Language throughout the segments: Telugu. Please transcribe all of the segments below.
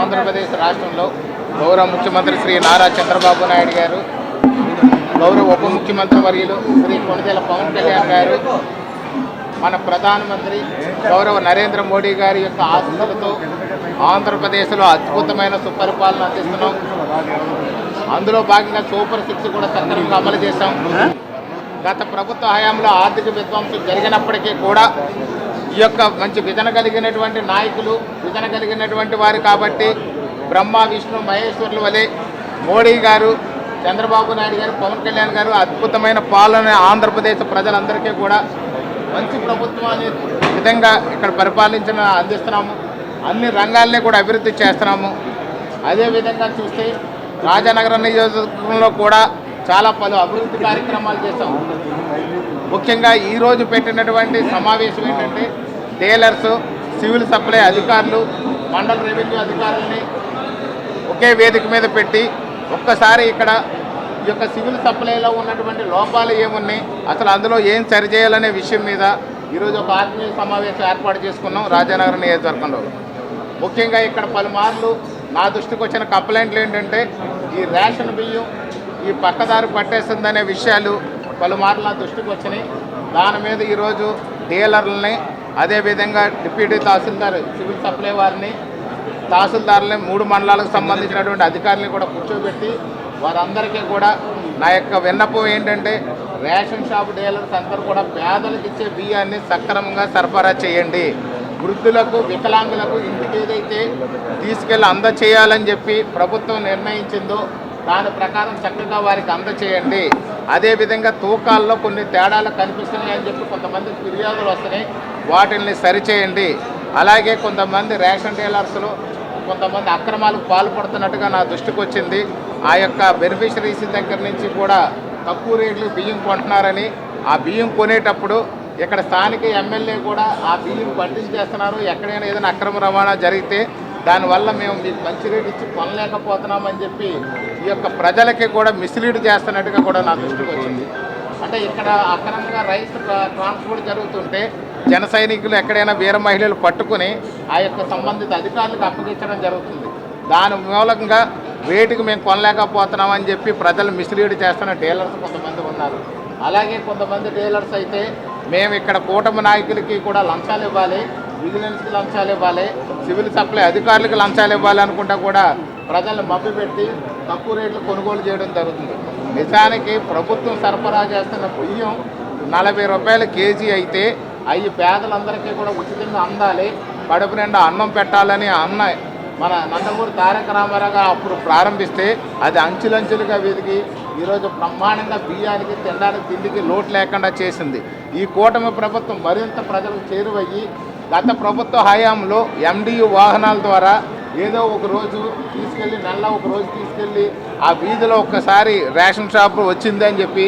ఆంధ్రప్రదేశ్ రాష్ట్రంలో గౌరవ ముఖ్యమంత్రి శ్రీ నారా చంద్రబాబు నాయుడు గారు గౌరవ ఉప ముఖ్యమంత్రి వర్యులు శ్రీ కొణిదెల పవన్ కళ్యాణ్ గారు మన ప్రధానమంత్రి గౌరవ నరేంద్ర మోడీ గారి యొక్క ఆశీస్సులతో ఆంధ్రప్రదేశ్లో అద్భుతమైన సుపరిపాలన అందిస్తున్నాం. అందులో భాగంగా సూపర్ సిక్స్ కూడా సక్రమంగా అమలు చేశాం. గత ప్రభుత్వ హయాంలో ఆర్థిక విధ్వంసం జరిగినప్పటికీ కూడా ఈ యొక్క మంచి విజన కలిగినటువంటి నాయకులు విజన కలిగినటువంటి వారు కాబట్టి బ్రహ్మ విష్ణు మహేశ్వరుల వలె మోడీ గారు చంద్రబాబు నాయుడు గారు పవన్ కళ్యాణ్ గారు అద్భుతమైన పాలన ఆంధ్రప్రదేశ్ ప్రజలందరికీ కూడా మంచి ప్రభుత్వాన్ని విధంగా ఇక్కడ పరిపాలించిన అందిస్తున్నాము. అన్ని రంగాల్ని కూడా అభివృద్ధి చేస్తున్నాము. అదేవిధంగా చూస్తే రాజానగరం నియోజకవర్గంలో కూడా చాలా పలు అభివృద్ధి కార్యక్రమాలు చేశాం. ముఖ్యంగా ఈరోజు పెట్టినటువంటి సమావేశం ఏంటంటే టేలర్స్ సివిల్ సప్లై అధికారులు మండల రెవెన్యూ అధికారులని ఒకే వేదిక మీద పెట్టి ఒక్కసారి ఇక్కడ ఈ యొక్క సివిల్ సప్లైలో ఉన్నటువంటి లోపాలు ఏమున్నాయి అసలు అందులో ఏం సరిచేయాలనే విషయం మీద ఈరోజు ఒక ఆత్మీయ సమావేశం ఏర్పాటు చేసుకున్నాం రాజానగర్ నియోజకవర్గంలో. ముఖ్యంగా ఇక్కడ పలుమార్లు నా దృష్టికి వచ్చిన కంప్లైంట్లు ఏంటంటే ఈ రేషన్ బియ్యం ఈ పక్కదారి పట్టేస్తుందనే విషయాలు పలుమార్లు నా దృష్టికి వచ్చినాయి. దాని మీద ఈరోజు డీలర్లని అదేవిధంగా డిప్యూటీ తహసీల్దార్ సివిల్ సప్లై వారిని తహసీల్దారులని మూడు మండలాలకు సంబంధించినటువంటి అధికారులను కూడా కూర్చోబెట్టి వారందరికీ కూడా నా యొక్క విన్నపం ఏంటంటే రేషన్ షాప్ డీలర్స్ అందరూ కూడా పేదలకు ఇచ్చే బియ్యాన్ని సక్రమంగా సరఫరా చేయండి. వృద్ధులకు వికలాంగులకు ఇంటికి ఏదైతే తీసుకెళ్ళి అందచేయాలని చెప్పి ప్రభుత్వం నిర్ణయించిందో దాని ప్రకారం చక్కగా వారికి అందచేయండి. అదేవిధంగా తూకాల్లో కొన్ని తేడాలు కనిపిస్తున్నాయి అని చెప్పి కొంతమంది ఫిర్యాదులు వస్తున్నాయి. వాటిని సరిచేయండి. అలాగే కొంతమంది రేషన్ డీలర్స్లు కొంతమంది అక్రమాలకు పాల్పడుతున్నట్టుగా నా దృష్టికి వచ్చింది. ఆ యొక్క బెనిఫిషరీస్ దగ్గర నుంచి కూడా తక్కువ రేట్లు బియ్యం కొంటున్నారని ఆ బియ్యం కొనేటప్పుడు ఇక్కడ స్థానిక ఎమ్మెల్యే కూడా ఆ బియ్యం పండించేస్తున్నారు ఎక్కడైనా ఏదైనా అక్రమ రవాణా జరిగితే దానివల్ల మేము మీకు మంచి రేటు ఇచ్చి కొనలేకపోతున్నామని చెప్పి ఈ యొక్క ప్రజలకి కూడా మిస్లీడ్ చేస్తున్నట్టుగా కూడా నా దృష్టికి వచ్చింది. అంటే ఇక్కడ అక్రమంగా రైస్ ట్రాన్స్పోర్ట్ జరుగుతుంటే జన సైనికులు ఎక్కడైనా వీర మహిళలు పట్టుకుని ఆ యొక్క సంబంధిత అధికారులకు అప్పగించడం జరుగుతుంది. దాని మూలంగా రేటుకి మేము కొనలేకపోతున్నామని చెప్పి ప్రజలు మిస్లీడ్ చేస్తున్న డీలర్స్ కొంతమంది ఉన్నారు. అలాగే కొంతమంది డీలర్స్ అయితే మేము ఇక్కడ కూటమి నాయకులకి కూడా లంచాలు ఇవ్వాలి. విజిలెన్స్కి లంచాలు ఇవ్వాలి సివిల్ సప్లై అధికారులకు లంచాలు ఇవ్వాలి అనుకుంటా కూడా ప్రజలను మభ్యపెట్టి తక్కువ రేట్లు కొనుగోలు చేయడం జరుగుతుంది. నిజానికి ప్రభుత్వం సరఫరా చేస్తున్న బియ్యం నలభై రూపాయల కేజీ అయితే అవి పేదలందరికీ కూడా ఉచితంగా అందాలి కడుపు నిండా అన్నం పెట్టాలని అన్న మన నందమూరి తారక రామారావు అప్పుడు ప్రారంభిస్తే అది అంచులంచులుగా వెతికి ఈరోజు బ్రహ్మాండంగా బియ్యానికి తినడానికి తిండికి లోటు లేకుండా చేసింది. ఈ కూటమి ప్రభుత్వం మరింత ప్రజలకు చేరువయ్యి గత ప్రభుత్వ హయాంలో ఎండియు వాహనాల ద్వారా ఏదో ఒక రోజు తీసుకెళ్ళి నెల ఒక రోజు తీసుకెళ్ళి ఆ వీధిలో ఒక్కసారి రేషన్ షాప్ వచ్చిందని చెప్పి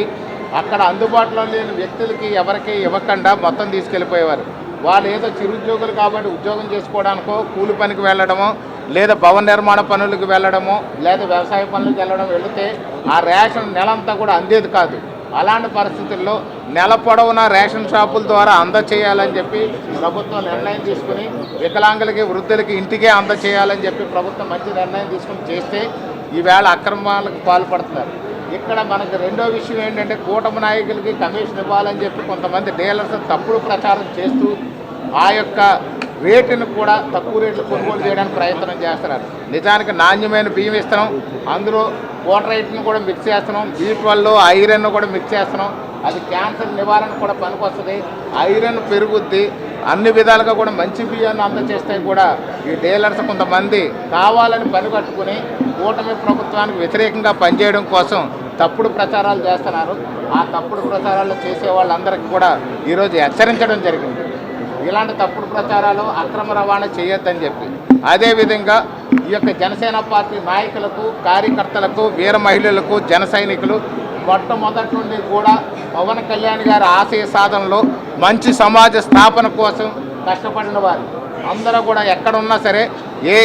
అక్కడ అందుబాటులో లేని వ్యక్తులకి ఎవరికి ఇవ్వకుండా మొత్తం తీసుకెళ్ళిపోయేవారు. వాళ్ళు ఏదో చిరుద్యోగులు కాబట్టి ఉద్యోగం చేసుకోవడానికో కూలి పనికి వెళ్ళడమో లేదా భవన నిర్మాణ పనులకు వెళ్ళడమో లేదా వ్యవసాయ పనులకు వెళ్ళడం వెళితే ఆ రేషన్ నెలంతా కూడా అందేది కాదు. అలాంటి పరిస్థితుల్లో నెల పొడవునా రేషన్ షాపుల ద్వారా అందచేయాలని చెప్పి ప్రభుత్వం నిర్ణయం తీసుకుని వికలాంగులకి వృద్ధులకి ఇంటికే అందచేయాలని చెప్పి ప్రభుత్వం మంచి నిర్ణయం తీసుకుని చేస్తే ఈవేళ అక్రమాలకు పాల్పడుతున్నారు. ఇక్కడ మనకు రెండో విషయం ఏంటంటే కూటమి నాయకులకి కమిషన్ ఇవ్వాలని చెప్పి కొంతమంది డీలర్స్ తప్పుడు ప్రచారం చేస్తూ ఆ యొక్క రేటును కూడా తక్కువ రేట్లు కొనుగోలు చేయడానికి ప్రయత్నం చేస్తున్నారు. నిజానికి నాణ్యమైన బియ్యం ఇస్తున్నాం. అందులో రైట్ని కూడా మిక్స్ చేస్తున్నాం. బీ ట్వెల్వ్ ఐరన్ కూడా మిక్స్ చేస్తున్నాం. అది క్యాన్సర్ నివారణ కూడా పనికొస్తుంది. ఐరన్ పెరుగుద్ది. అన్ని విధాలుగా కూడా మంచి బియ్యాన్ని అందజేస్తే కూడా ఈ డీలర్స్ కొంతమంది కావాలని పని కట్టుకుని కూటమి ప్రభుత్వానికి వ్యతిరేకంగా పనిచేయడం కోసం తప్పుడు ప్రచారాలు చేస్తున్నారు. ఆ తప్పుడు ప్రచారాలు చేసే వాళ్ళందరికీ కూడా ఈరోజు హెచ్చరించడం జరిగింది. ఇలాంటి తప్పుడు ప్రచారాలు అక్రమ రవాణా చేయొద్దని చెప్పి. అదేవిధంగా ఈ యొక్క జనసేన పార్టీ నాయకులకు కార్యకర్తలకు వీర మహిళలకు జన సైనికులు మొట్టమొదటి నుండి కూడా పవన్ కళ్యాణ్ గారి ఆశయ సాధనలో మంచి సమాజ స్థాపన కోసం కష్టపడిన వారు. అందరూ కూడా ఎక్కడున్నా సరే ఏ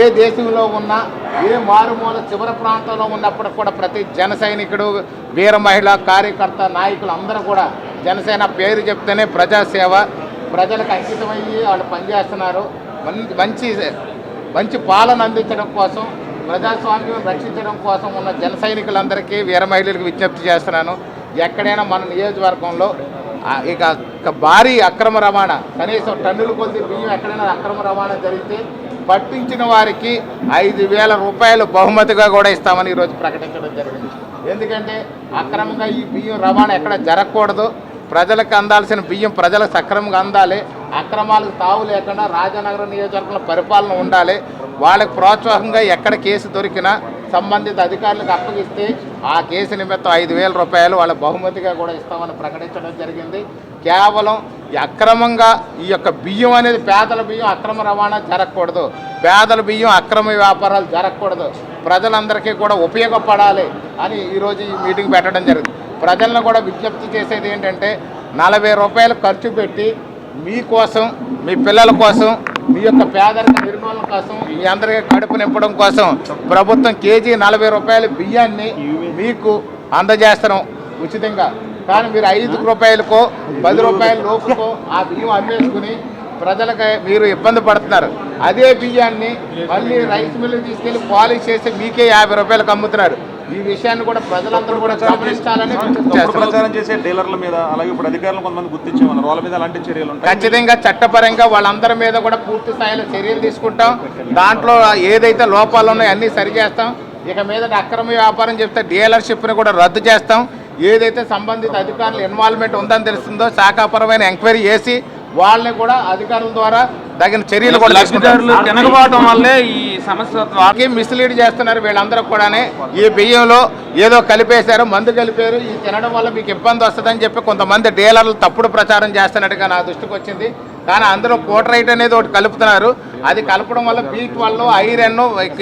ఏ దేశంలో ఉన్నా ఏ మారుమూల చివరి ప్రాంతంలో ఉన్నప్పుడు కూడా ప్రతి జన సైనికుడు వీర మహిళ కార్యకర్త నాయకులు అందరూ కూడా జనసేన పేరు చెప్తేనే ప్రజాసేవ ప్రజలకు అంకితమయ్యి వాళ్ళు పనిచేస్తున్నారు. మంచి మంచి పాలన అందించడం కోసం ప్రజాస్వామ్యం రక్షించడం కోసం ఉన్న జన సైనికులందరికీ వీర మహిళలకు విజ్ఞప్తి చేస్తున్నాను. ఎక్కడైనా మన నియోజకవర్గంలో ఇక ఇక భారీ అక్రమ రవాణా కనీసం టన్నుల కొద్ది బియ్యం ఎక్కడైనా అక్రమ రవాణా జరిగితే పట్టించిన వారికి ఐదు వేల రూపాయలు బహుమతిగా కూడా ఇస్తామని ఈరోజు ప్రకటించడం జరిగింది. ఎందుకంటే అక్రమంగా ఈ బియ్యం రవాణా ఎక్కడ జరగకూడదు. ప్రజలకు అందాల్సిన బియ్యం ప్రజలకు సక్రమంగా అందాలి. అక్రమాలకు తావు లేకుండా రాజానగరం నియోజకవర్గంలో పరిపాలన ఉండాలి. వాళ్ళకి ప్రోత్సాహంగా ఎక్కడ కేసు దొరికినా సంబంధిత అధికారులకు అప్పగిస్తే ఆ కేసు నిమిత్తం ఐదు వేల రూపాయలు వాళ్ళ బహుమతిగా కూడా ఇస్తామని ప్రకటించడం జరిగింది. కేవలం అక్రమంగా ఈ యొక్క బియ్యం అనేది పేదల బియ్యం అక్రమ రవాణా జరగకూడదు. పేదల బియ్యం అక్రమ వ్యాపారాలు జరగకూడదు. ప్రజలందరికీ కూడా ఉపయోగపడాలి అని ఈరోజు ఈ మీటింగ్ పెట్టడం జరిగింది. ప్రజలను కూడా విజ్ఞప్తి చేసేది ఏంటంటే నలభై రూపాయలు ఖర్చు పెట్టి మీకోసం మీ పిల్లల కోసం మీ యొక్క పేదరిక నిర్మూలన కోసం మీ అందరికీ కడుపు నింపడం కోసం ప్రభుత్వం కేజీ నలభై రూపాయల బియ్యాన్ని మీకు అందజేస్తున్నాం ఉచితంగా. కానీ మీరు ఐదు రూపాయలకో పది రూపాయల లోపుకో ఆ బియ్యం అమ్మేసుకుని ప్రజలకు మీరు ఇబ్బంది పడుతున్నారు. అదే బియ్యాన్ని మళ్ళీ రైస్ మిల్లు తీసుకెళ్ళి పాలిష్ చేసి మీకే యాభై రూపాయలకు అమ్ముతున్నారు. ఈ విషయాన్ని కూడా ప్రజలందరూ కూడా గమనించాలని. ప్రచారం చేసే డీలర్ల మీద అలాగే ఇప్పుడు అధికారులు కొంతమంది గుర్తించేమన్నారు. వాళ్ళ మీద అలాంటి చర్యలు ఉంటాయి? ఖచ్చితంగా చట్టపరంగా వాళ్ళందరి మీద కూడా పూర్తి స్థాయిలో చర్యలు తీసుకుంటాం. దాంట్లో ఏదైతే లోపాలు ఉన్నాయో అన్నీ సరి చేస్తాం. ఇక మీద అక్రమ వ్యాపారం చెప్తే డీలర్షిప్ని కూడా రద్దు చేస్తాం. ఏదైతే సంబంధిత అధికారుల ఇన్వాల్వ్మెంట్ ఉందని తెలుస్తుందో శాఖాపరమైన ఎంక్వైరీ చేసి వాళ్ళని కూడా అధికారుల ద్వారా తగిన చర్యలు కూడా. లబ్ధిదారులు తినకపోవడం వల్లే ఈ సమస్య వాళ్ళకి మిస్లీడ్ చేస్తున్నారు వీళ్ళందరూ కూడానే. ఈ బియ్యంలో ఏదో కలిపేశారు మందు కలిపారు. ఈ తినడం వల్ల మీకు ఇబ్బంది వస్తుందని చెప్పి కొంతమంది డీలర్లు తప్పుడు ప్రచారం చేస్తున్నట్టుగా నా దృష్టికి వచ్చింది. కానీ అందులో కోటరైట్ అనేది ఒకటి కలుపుతున్నారు. అది కలపడం వల్ల బీ ట్వెల్వ్ ఐరన్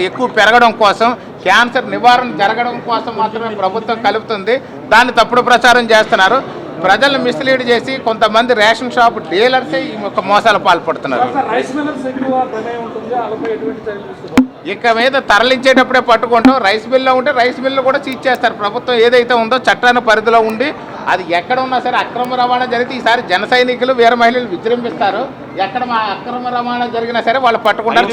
ఎక్కువ పెరగడం కోసం క్యాన్సర్ నివారణ జరగడం కోసం మాత్రమే ప్రభుత్వం కలుపుతుంది. దాన్ని తప్పుడు ప్రచారం చేస్తున్నారు. ప్రజలను మిస్లీడ్ చేసి కొంతమంది రేషన్ షాప్ డీలర్సే ఈ యొక్క మోసాలు పాల్పడుతున్నారు. ఇక మీద తరలించేటప్పుడే పట్టుకుంటాం. రైస్ మిల్లో ఉంటే రైస్ మిల్లు కూడా సీజ్ చేస్తారు. ప్రభుత్వం ఏదైతే ఉందో చట్టాన్ని పరిధిలో ఉండి అది ఎక్కడ ఉన్నా సరే అక్రమ రవాణా జరిగితే ఈసారి జన సైనికులు వీర మహిళలు విజృంభిస్తారు. ఎక్కడ మా అక్రమ రవాణా జరిగినా సరే వాళ్ళు పట్టుకుంటారు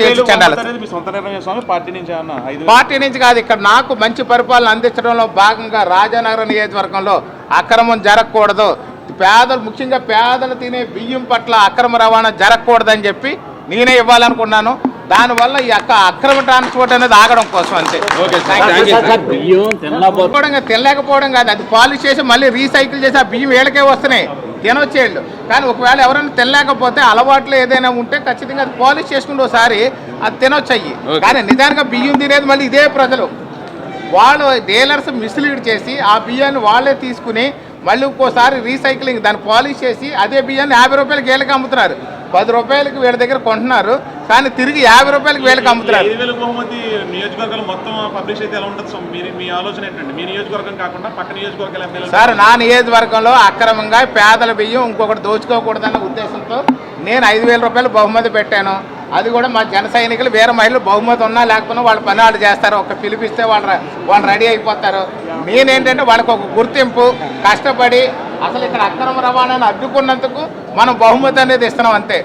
పార్టీ నుంచి కాదు ఇక్కడ నాకు మంచి పరిపాలన అందించడంలో భాగంగా రాజానగరం నియోజకవర్గంలో అక్రమం జరగకూడదు. పేదలు ముఖ్యంగా పేదలు తినే బియ్యం పట్ల అక్రమ రవాణా జరగకూడదని చెప్పి నేనే ఇవ్వాలనుకున్నాను. దానివల్ల ఈ యొక్క అక్రమ ట్రాన్స్పోర్ట్ అనేది ఆగడం కోసం అంతే. తినలేకపోవడం కాదు. అది పాలిష్ చేసి మళ్ళీ రీసైకిల్ చేసి ఆ బియ్యం ఏళ్ళకే వస్తున్నాయి. తినొచ్చేళ్ళు కానీ ఒకవేళ ఎవరైనా తినలేకపోతే అలవాట్లు ఏదైనా ఉంటే ఖచ్చితంగా అది పాలిష్ చేసుకుంటే ఒకసారి అది తినొచ్చు అయ్యి కానీ నిజానికి బియ్యం తినేది మళ్ళీ ఇదే ప్రజలు. వాళ్ళు డీలర్స్ మిస్లీడ్ చేసి ఆ బియ్యాన్ని వాళ్ళే తీసుకుని మళ్ళీ ఇంకోసారి రీసైక్లింగ్ దాన్ని పాలిష్ చేసి అదే బియ్యాన్ని యాభై రూపాయలకి వీళ్ళకి అమ్ముతున్నారు. పది రూపాయలకి వీళ్ళ దగ్గర కొంటున్నారు. కానీ తిరిగి యాభై రూపాయలకి వీళ్ళకి అమ్ముతున్నారు. బహుమతి నియోజకవర్గాలు మొత్తం పబ్లిష్ అయితే ఎలా ఉంటుంది? స్వామి? మీరు మీ ఆలోచన ఏంటండి? మీ నియోజకవర్గం కాకుండా పక్క నియోజకవర్గాల ఎమ్మెల్యేలు సార్ నా నియోజకవర్గంలో అక్రమంగా పేదల బియ్యం ఇంకొకటి దోచుకోకూడదన్న ఉద్దేశంతో నేను ఐదు వేల రూపాయలు బహుమతి పెట్టాను. అది కూడా మా జన సైనికులు వేరే మహిళలు బహుమతి ఉన్నా లేకపోయినా వాళ్ళ పని వాళ్ళు చేస్తారు. ఒక పిలిపిస్తే వాళ్ళు వాళ్ళు రెడీ అయిపోతారు. నేనేంటంటే వాళ్ళకి ఒక గుర్తింపు కష్టపడి అసలు ఇక్కడ అక్రమ రవాణాను అడ్డుకున్నందుకు మనం బహుమతి అనేది ఇస్తున్నాం అంతే.